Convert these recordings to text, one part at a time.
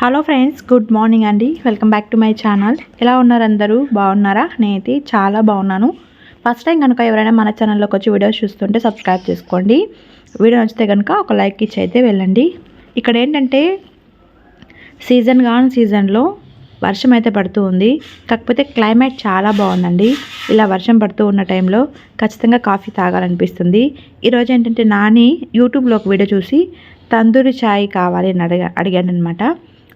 Hello friends good morning అండి. Welcome back to my channel ఎలా ఉన్నారు అందరూ? బాగున్నారా? నేనైతే చాలా బాగున్నాను. ఫస్ట్ టైం కనుక ఎవరైనా మన ఛానల్లోకి వచ్చి వీడియోస్ చూస్తుంటే సబ్స్క్రైబ్ చేసుకోండి. వీడియో నచ్చితే కనుక ఒక లైక్ ఇచ్చి అయితే వెళ్ళండి. ఇక్కడ ఏంటంటే సీజన్ కాని సీజన్లో వర్షం అయితే పడుతూ ఉంది. కాకపోతే క్లైమేట్ చాలా బాగుందండి. ఇలా వర్షం పడుతూ ఉన్న టైంలో ఖచ్చితంగా కాఫీ తాగాలనిపిస్తుంది. ఈరోజు ఏంటంటే నాని యూట్యూబ్లో ఒక వీడియో చూసి తందూరి ఛాయ్ కావాలి అని అడిగా అడిగాను అనమాట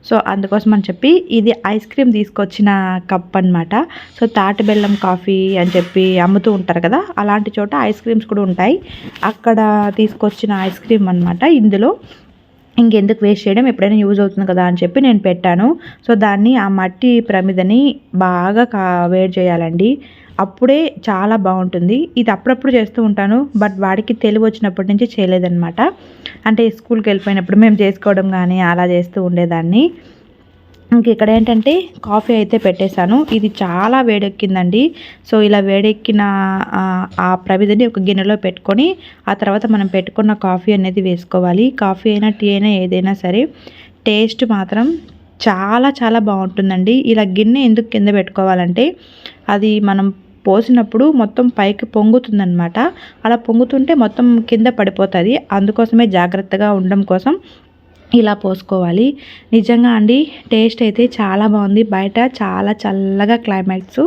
సో అందుకోసం అని చెప్పి ఇది ఐస్ క్రీమ్ తీసుకొచ్చిన కప్ అనమాట సో తాటి బెల్లం కాఫీ అని చెప్పి అమ్ముతూ ఉంటారు కదా అలాంటి చోట ఐస్ క్రీమ్స్ కూడా ఉంటాయి. అక్కడ తీసుకొచ్చిన ఐస్ క్రీమ్ అనమాట ఇందులో. ఇంకెందుకు వేస్ట్ చేయడం ఎప్పుడైనా యూజ్ అవుతుంది కదా అని చెప్పి నేను పెట్టాను. సో దాన్ని ఆ మట్టి ప్రమిదని బాగా కా వేడి చేయాలండి. అప్పుడే చాలా బాగుంటుంది. ఇది అప్పుడప్పుడు చేస్తూ ఉంటాను బట్ వాడికి తెలివి వచ్చినప్పటి నుంచి చేయలేదన్నమాట. అంటే స్కూల్కి వెళ్ళిపోయినప్పుడు మేము చేసుకోవడం కానీ అలా చేస్తూ ఉండేదాన్ని. ఇంక ఇక్కడ ఏంటంటే కాఫీ అయితే పెట్టేశాను. ఇది చాలా వేడెక్కిందండి. సో ఇలా వేడెక్కిన ఆ ప్రవిధిని ఒక గిన్నెలో పెట్టుకొని ఆ తర్వాత మనం పెట్టుకున్న కాఫీ అనేది వేసుకోవాలి. కాఫీ అయినా టీ అయినా ఏదైనా సరే టేస్ట్ మాత్రం చాలా చాలా బాగుంటుందండి. ఇలా గిన్నె ఎందుకు కింద పెట్టుకోవాలంటే అది మనం పోసినప్పుడు మొత్తం పైకి పొంగుతుందనమాట అలా పొంగుతుంటే మొత్తం కింద పడిపోతుంది. అందుకోసమే జాగ్రత్తగా ఉండడం కోసం ఇలా పోసుకోవాలి. నిజంగా అండి టేస్ట్ అయితే చాలా బాగుంది. బయట చాలా చల్లగా క్లైమాక్స్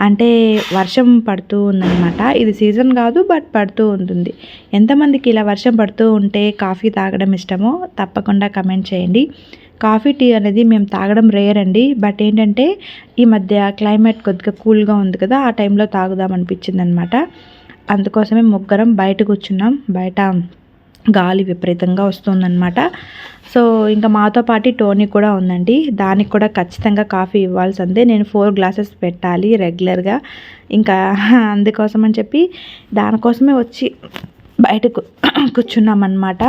అంటే వర్షం పడుతూ ఉందన్నమాట. ఇది సీజన్ కాదు బట్ పడుతూ ఉంటుంది. ఎంతమందికి ఇలా వర్షం పడుతూ ఉంటే కాఫీ తాగడం ఇష్టమో తప్పకుండా కమెంట్ చేయండి. కాఫీ టీ అనేది మేము తాగడం రేర్ అండి. బట్ ఏంటంటే ఈ మధ్య క్లైమేట్ కొద్దిగా కూల్గా ఉంది కదా ఆ టైంలో తాగుదాం అనిపించింది అనమాట అందుకోసమే ముగ్గురం బయట కూర్చున్నాం. బయట గాలి విపరీతంగా వస్తుందన్నమాట. సో ఇంకా మాతో పాటు టోనీ కూడా ఉందండి. దానికి కూడా ఖచ్చితంగా కాఫీ ఇవ్వాల్సిందే. నేను ఫోర్ గ్లాసెస్ పెట్టాలి రెగ్యులర్గా ఇంకా అందుకోసం అని చెప్పి దానికోసమే వచ్చి బయటకు కూర్చున్నామన్నమాట.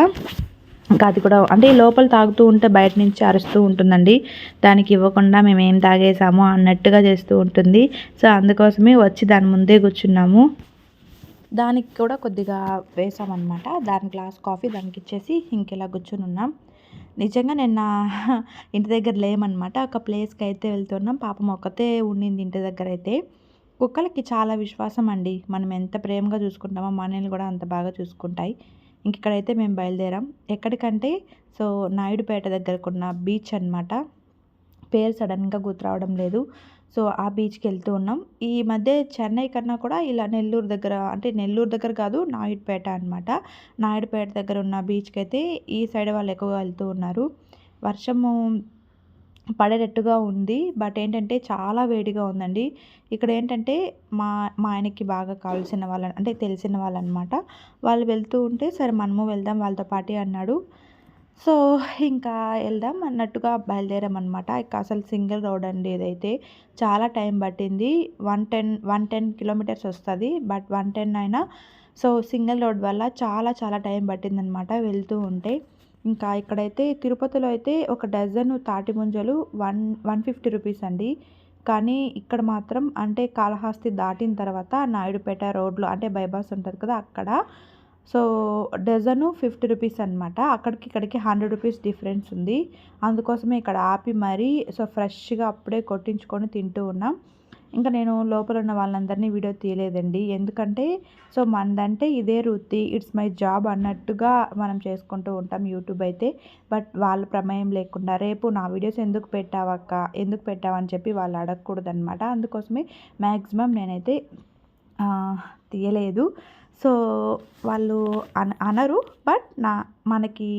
ఇంకా అది కూడా అంటే లోపల తాగుతూ ఉంటే బయట నుంచి అరుస్తూ ఉంటుందండి. దానికి ఇవ్వకుండా మేము ఏం తాగేసాము అన్నట్టుగా చేస్తూ ఉంటుంది. సో అందుకోసమే వచ్చి దాని ముందే కూర్చున్నాము. దానికి కూడా కొద్దిగా వేసామన్నమాట. దాని గ్లాస్ కాఫీ దానికి ఇచ్చేసి ఇంకెలా కూర్చొని ఉన్నాం. నిజంగా నిన్న ఇంటి దగ్గర లేమన్నమాట. ఒక ప్లేస్కి అయితే వెళ్తున్నాం. పాపం ఒక్కతే ఉండింది ఇంటి దగ్గర అయితే. కుక్కలకి చాలా విశ్వాసం అండి. మనం ఎంత ప్రేమగా చూసుకుంటామో మనల్ని కూడా అంత బాగా చూసుకుంటాయి. ఇంక ఇక్కడైతే మేము బయలుదేరాం. ఎక్కడికంటే సో నాయుడుపేట దగ్గరకున్న బీచ్ అనమాట పేరు సడన్గా గుర్తు రావడం లేదు. సో ఆ బీచ్కి వెళ్తూ ఉన్నాం. ఈ మధ్య చెన్నై కన్నా కూడా ఇలా నెల్లూరు దగ్గర అంటే నెల్లూరు దగ్గర కాదు నాయుడుపేట అనమాట నాయుడుపేట దగ్గర ఉన్న బీచ్కి అయితే ఈ సైడ్ వాళ్ళు ఎక్కువగా వెళ్తూ ఉన్నారు. వర్షము పడేటట్టుగా ఉంది. బట్ ఏంటంటే చాలా వేడిగా ఉందండి. ఇక్కడ ఏంటంటే మా మా ఆయనకి బాగా కావాల్సిన వాళ్ళ అంటే తెలిసిన వాళ్ళు అనమాట వాళ్ళు వెళ్తూ ఉంటే సరే మనము వెళ్దాం వాళ్ళతో పాటే అన్నాడు. సో ఇంకా వెళ్దాం అన్నట్టుగా బయలుదేరామన్నమాట. ఇక అసలు సింగిల్ రోడ్ అండి ఇదైతే చాలా టైం పట్టింది. One ten one ten kilometres వస్తుంది. బట్ వన్ టెన్ అయినా సో సింగిల్ రోడ్ వల్ల చాలా చాలా టైం పట్టిందనమాట వెళ్తూ ఉంటే. ఇంకా ఇక్కడైతే తిరుపతిలో అయితే ఒక డజన్ తాటి ముంజలు వన్ వన్ ఫిఫ్టీ రూపీస్ అండి. కానీ ఇక్కడ మాత్రం అంటే కాళహస్తి దాటిన తర్వాత నాయుడుపేట రోడ్లో అంటే బైపాస్ ఉంటుంది కదా అక్కడ. సో డజను ఫిఫ్టీ రూపీస్ అనమాట అక్కడికి ఇక్కడికి హండ్రెడ్ రూపీస్ డిఫరెన్స్ ఉంది. అందుకోసమే ఇక్కడ ఆపి మరీ సో ఫ్రెష్గా అప్పుడే కొట్టించుకొని తింటూ ఉన్నాం. ఇంకా నేను లోపల ఉన్న వాళ్ళందరినీ వీడియో తీయలేదండి. ఎందుకంటే సో మనదంటే ఇదే వృత్తి ఇట్స్ మై జాబ్ అన్నట్టుగా మనం చేసుకుంటూ ఉంటాం యూట్యూబ్ అయితే. బట్ వాళ్ళ ప్రమేయం లేకుండా రేపు నా వీడియోస్ ఎందుకు పెట్టావక్క? ఎందుకు పెట్టావని చెప్పి వాళ్ళు అడగకూడదు అనమాట అందుకోసమే మ్యాక్సిమం నేనైతే తీయలేదు. సో వాళ్ళు అన అనరు. బట్ నా మనకి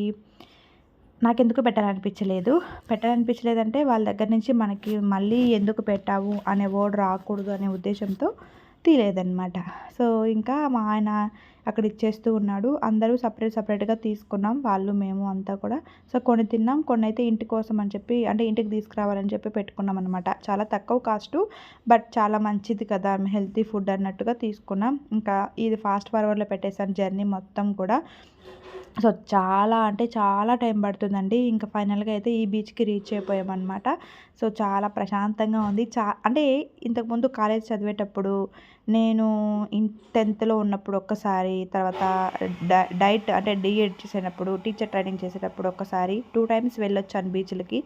నాకెందుకు పెట్టాలనిపించలేదు. పెట్టాలనిపించలేదంటే వాళ్ళ దగ్గర నుంచి మనకి మళ్ళీ ఎందుకు పెట్టావు అనే వర్డ్ రాకూడదు అనే ఉద్దేశంతో తీయలేదన్నమాట. సో ఇంకా మా ఆయన అక్కడ ఇచ్చేస్తూ ఉన్నాడు. అందరూ సపరేట్ సపరేట్గా తీసుకున్నాం. వాళ్ళు మేము అంతా కూడా. సో కొన్ని తిన్నాం కొన్ని అయితే ఇంటి కోసం అని చెప్పి అంటే ఇంటికి తీసుకురావాలని చెప్పి పెట్టుకున్నాం అనమాట చాలా తక్కువ కాస్ట్ బట్ చాలా మంచిది కదా. హెల్తీ ఫుడ్ అన్నట్టుగా తీసుకున్నాం. ఇంకా ఇది ఫాస్ట్ ఫార్వర్డ్లో పెట్టేసాను జర్నీ మొత్తం కూడా. సో చాలా అంటే చాలా టైం పడుతుందండి. ఇంకా ఫైనల్గా అయితే ఈ బీచ్కి రీచ్ అయిపోయామన్నమాట సో చాలా ప్రశాంతంగా ఉంది. చా అంటే ఇంతకుముందు కాలేజ్ చదివేటప్పుడు నేను ఇన్ టెన్త్లో ఉన్నప్పుడు ఒక్కసారి ఒకసారి తర్వాత డై డైట్ అంటే డిఎడ్ చేసేటప్పుడు టీచర్ ట్రైనింగ్ చేసేటప్పుడు ఒకసారి టూ టైమ్స్ వెళ్ళొచ్చాను బీచ్లకి.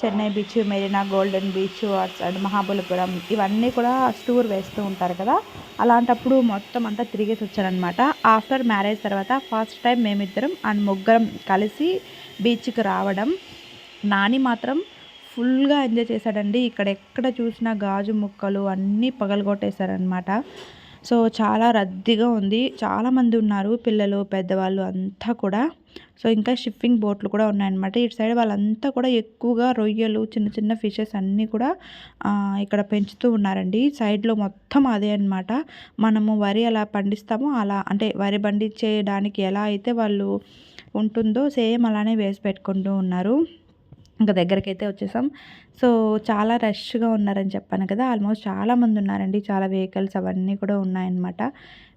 Chennai beach Marina golden beach and Mahabalipuram ఇవన్నీ కూడా టూర్ వేస్తూ ఉంటారు కదా. అలాంటప్పుడు మొత్తం అంతా తిరిగేసి వచ్చానమాట ఆఫ్టర్ మ్యారేజ్ తర్వాత ఫస్ట్ టైం మేమిద్దరం అండ్ ముగ్గురం కలిసి బీచ్కి రావడం. నాని మాత్రం ఫుల్గా ఎంజాయ్ చేశాడండి. ఇక్కడ ఎక్కడ చూసినా గాజు ముక్కలు అన్నీ పగలగొట్టేశారనమాట సో చాలా రద్దీగా ఉంది. చాలామంది ఉన్నారు పిల్లలు పెద్దవాళ్ళు అంతా కూడా. సో ఇంకా షిప్పింగ్ బోట్లు కూడా ఉన్నాయన్నమాట. ఇటు సైడ్ వాళ్ళంతా కూడా ఎక్కువగా రొయ్యలు చిన్న చిన్న ఫిషెస్ అన్నీ కూడా ఇక్కడ పెంచుతూ ఉన్నారండి. సైడ్లో మొత్తం అదే అన్నమాట. మనము వరి ఎలా పండిస్తామో అలా అంటే వరి పండించేయడానికి ఎలా అయితే వాళ్ళు ఉంటుందో సేమ్ అలానే వేసి పెట్టుకుంటూ ఉన్నారు. ఇంకా దగ్గరకైతే వచ్చేసాం. సో చాలా రష్గా ఉన్నారని చెప్పాను కదా ఆల్మోస్ట్ చాలామంది ఉన్నారండి. చాలా వెహికల్స్ అవన్నీ కూడా ఉన్నాయన్నమాట.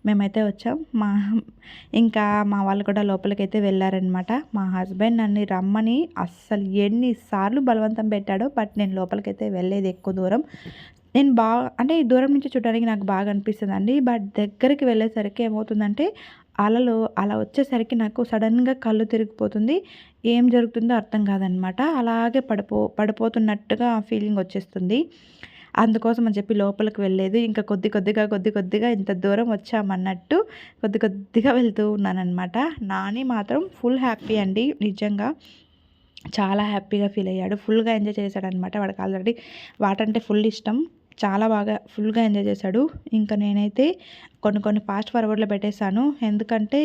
మేమైతే వచ్చాం. మా ఇంకా మా వాళ్ళు కూడా లోపలికి అయితే వెళ్ళారనమాట మా హస్బెండ్ నన్ను రమ్మని అస్సలు ఎన్నిసార్లు బలవంతం పెట్టాడో బట్ నేను లోపలికైతే వెళ్ళేది ఎక్కువ దూరం. నేను బాగా అంటే ఈ దూరం నుంచి చూడడానికి నాకు బాగా అనిపిస్తుంది అండి బట్ దగ్గరికి వెళ్ళేసరికి ఏమవుతుందంటే అలలు అలా వచ్చేసరికి నాకు సడన్గా కళ్ళు తిరిగిపోతుంది. ఏం జరుగుతుందో అర్థం కాదనమాట. అలాగే పడిపో పడిపోతున్నట్టుగా ఫీలింగ్ వచ్చేస్తుంది. అందుకోసం అని చెప్పి లోపలికి వెళ్ళలేదు. ఇంకా కొద్ది కొద్దిగా కొద్ది కొద్దిగా ఇంత దూరం వచ్చామన్నట్టు కొద్ది కొద్దిగా వెళ్తూ ఉన్నానన్నమాట నాని మాత్రం ఫుల్ హ్యాపీ అండి. నిజంగా చాలా హ్యాపీగా ఫీల్ అయ్యాడు. ఫుల్గా ఎంజాయ్ చేశాడనమాట. వాడికి ఆల్రెడీ వాటర్ అంటే ఫుల్ ఇష్టం. చాలా బాగా ఫుల్గా ఎంజాయ్ చేశాడు. ఇంకా నేనైతే కొన్ని కొన్ని ఫాస్ట్ ఫార్వర్డ్లో పెట్టేశాను. ఎందుకంటే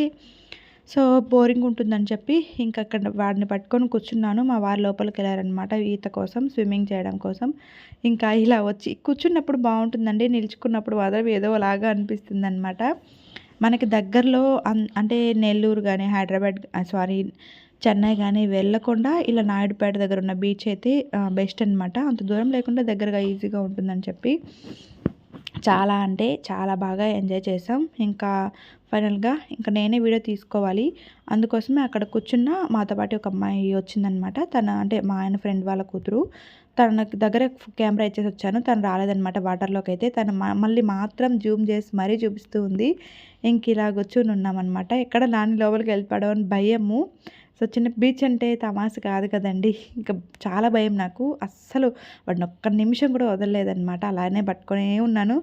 సో బోరింగ్ ఉంటుందని చెప్పి ఇంకా అక్కడ వాడిని పట్టుకొని కూర్చున్నాను. మా వారు లోపలికి వెళ్ళారనమాట ఈత కోసం స్విమ్మింగ్ చేయడం కోసం. ఇంకా ఇలా వచ్చి కూర్చున్నప్పుడు బాగుంటుందండి. నిలుచుకున్నప్పుడు మాత్రం ఏదో లాగా అనిపిస్తుంది అనమాట మనకి దగ్గరలో అన్ అంటే నెల్లూరు కానీ హైదరాబాద్ సారీ చెన్నై కానీ వెళ్ళకుండా ఇలా నాయుడుపేట దగ్గర ఉన్న బీచ్ అయితే బెస్ట్ అనమాట అంత దూరం లేకుండా దగ్గరగా ఈజీగా ఉంటుందని చెప్పి చాలా అంటే చాలా బాగా ఎంజాయ్ చేసాం ఇంకా ఫైనల్గా ఇంకా నేనే వీడియో తీసుకోవాలి. అందుకోసమే అక్కడ కూర్చున్న మాతో పాటు ఒక అమ్మాయి వచ్చిందనమాట తన అంటే మా ఆయన ఫ్రెండ్ వాళ్ళ కూతురు. తన దగ్గర కెమెరా ఇచ్చేసి వచ్చాను. తను రాలేదనమాట వాటర్లోకి అయితే తను మళ్ళీ మాత్రం జూమ్ చేసి మరీ చూపిస్తూ ఉంది. ఇంక ఇలా కూర్చుని ఉన్నామన్నమాట ఎక్కడ నాని లోపలికి వెళ్ళిపోవడం అని భయము. సో చిన్న బీచ్ అంటే తమాష కాదు కదండి. ఇంకా చాలా భయం నాకు. అస్సలు వాడిని ఒక్క నిమిషం కూడా వదలలేదనమాట అలానే పట్టుకునే ఉన్నాను.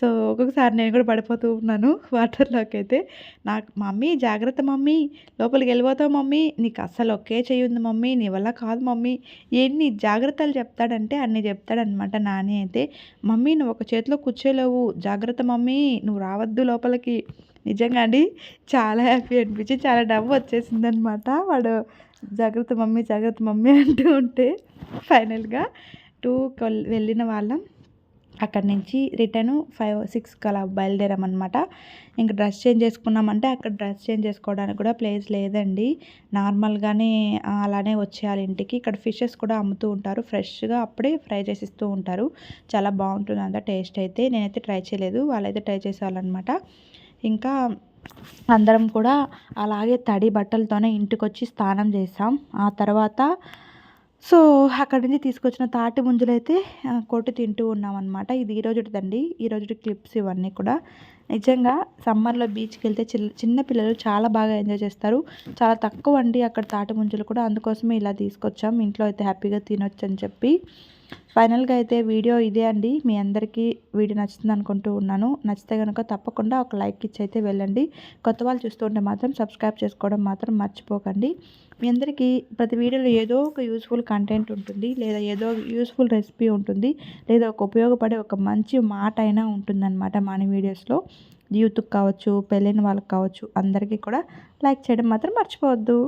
సో ఒక్కొక్కసారి నేను కూడా పడిపోతూ ఉన్నాను వాటర్లోకి అయితే. నాకు మమ్మీ జాగ్రత్త మమ్మీ. లోపలికి వెళ్ళిపోతావు మమ్మీ. నీకు అస్సలు ఒకే చేయుంది మమ్మీ. నీ వల్ల కాదు మమ్మీ. ఎన్ని జాగ్రత్తలు చెప్తాడంటే అన్ని చెప్తాడనమాట నాని అయితే. మమ్మీ నువ్వు ఒక చేతిలో కూర్చోలేవు. జాగ్రత్త మమ్మీ. నువ్వు రావద్దు లోపలికి. నిజంగా అండి. చాలా హ్యాపీ అనిపించి చాలా డబ్బు వచ్చేసింది అనమాట వాడు జాగ్రత్త మమ్మీ జాగ్రత్త మమ్మీ అంటూ ఉంటే ఫైనల్గా టూ వెళ్ళిన వాళ్ళం. అక్కడి నుంచి రిటర్న్ ఫైవ్ సిక్స్కి అలా బయలుదేరామన్నమాట ఇంకా డ్రెస్ చేంజ్ చేసుకున్నామంటే అక్కడ డ్రెస్ చేంజ్ చేసుకోవడానికి కూడా ప్లేస్ లేదండి. నార్మల్గానే అలానే వచ్చేయాలి ఇంటికి. ఇక్కడ ఫిషెస్ కూడా అమ్ముతూ ఉంటారు. ఫ్రెష్గా అప్పుడే ఫ్రై చేసి ఇస్తూ ఉంటారు. చాలా బాగుంటుంది అంత టేస్ట్ అయితే. నేనైతే ట్రై చేయలేదు. వాళ్ళైతే ట్రై చేసేవాళ్ళనమాట. ఇంకా అందరం కూడా అలాగే తడి బట్టలతోనే ఇంటికి వచ్చి స్నానం చేసాం ఆ తర్వాత సో అక్కడి నుంచి తీసుకొచ్చిన తాటి ముంజలైతే ఆ, కొట్టి తింటూ ఉన్నామన్నమాట. ఇది ఈ రోజుటిదండి. ఈ రోజుటి క్లిప్స్ ఇవన్నీ కూడా. నిజంగా సమ్మర్లో బీచ్కి వెళ్తే చిన్న చిన్న పిల్లలు చాలా బాగా ఎంజాయ్ చేస్తారు. చాలా తక్కువ అండి అక్కడ తాటి ముంజలు కూడా. అందుకోసమే ఇలా తీసుకొచ్చాం. ఇంట్లో అయితే హ్యాపీగా తినొచ్చు అని చెప్పి. ఫైనల్గా అయితే వీడియో ఇదే అండి. మీ అందరికీ వీడియో నచ్చుతుంది అనుకుంటూ ఉన్నాను. నచ్చితే కనుక తప్పకుండా ఒక లైక్ ఇచ్చి అయితే వెళ్ళండి. కొత్త వాళ్ళు చూస్తుంటే మాత్రం సబ్స్క్రైబ్ చేసుకోవడం మాత్రం మర్చిపోకండి. మీ అందరికీ ప్రతి వీడియోలో ఏదో ఒక యూస్ఫుల్ కంటెంట్ ఉంటుంది లేదా ఏదో యూస్ఫుల్ రెసిపీ ఉంటుంది లేదా ఒక ఉపయోగపడే ఒక మంచి మాట అయినా ఉంటుందన్నమాట మన వీడియోస్లో. యూత్కి కావచ్చు పెళ్ళైన వాళ్ళకి కావచ్చు అందరికీ కూడా లైక్ చేయడం మాత్రం మర్చిపోవద్దు.